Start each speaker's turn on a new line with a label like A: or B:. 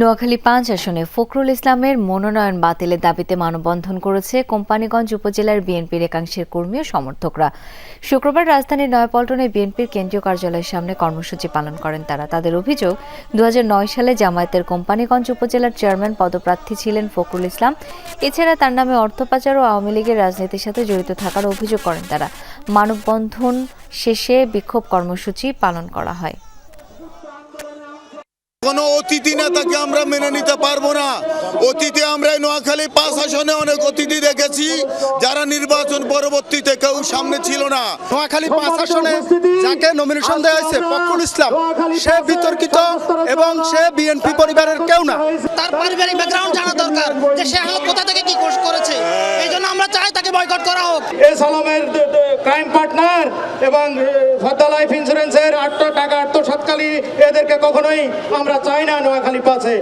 A: নোয়াখালী পাঁচ আসনে ফখরুল ইসলামের মনোনয়ন বাতিলের দাবিতে মানববন্ধন করেছে কোম্পানিগঞ্জ উপজেলার বিএনপির একাংশের কর্মী ও সমর্থকরা। শুক্রবার রাজধানীর নয়াপল্টনে বিএনপির কেন্দ্রীয় কার্যালয়ের সামনে কর্মসূচি পালন করেন তারা। তাদের অভিযোগ দু হাজার নয় সালে জামায়াতের কোম্পানিগঞ্জ উপজেলার চেয়ারম্যান পদপ্রার্থী ছিলেন ফখরুল ইসলাম। এছাড়া তার নামে অর্থ পাচার ও আওয়ামী লীগের রাজনীতির সাথে জড়িত থাকার অভিযোগ করেন তারা। মানববন্ধন শেষে বিক্ষোভ কর্মসূচি পালন করা হয়।
B: কোনো অতিথি নেতাকে আমরা মেনে নিতে পারব না। অতীতে আমরা নোয়াখালী পাঁচ আসনে অনেক অতিথি দেখেছি যারা নির্বাচন পরবর্তীতে কেউ সামনে ছিল না।
C: নোয়াখালী পাঁচ আসনে যাকে নমিনেশন দেওয়া হয়েছে ফখরুল ইসলাম সে বিতর্কিত এবং সে বিএনপি পরিবারের কেউ না।
D: তার পারিবারিক ব্যাকগ্রাউন্ড জানা দরকার যে সে আসলে কোথা থেকে কি কোর্স করেছে। এই জন্য আমরা চাই তাকে বয়কট করা হোক।
E: এ সালামের ক্রাইম পার্টনার এবং সদ্যা লাইফ ইন্স্যুরেন্সের এদেরকে কখনোই আমরা চাই না নোয়াখালী পাশে।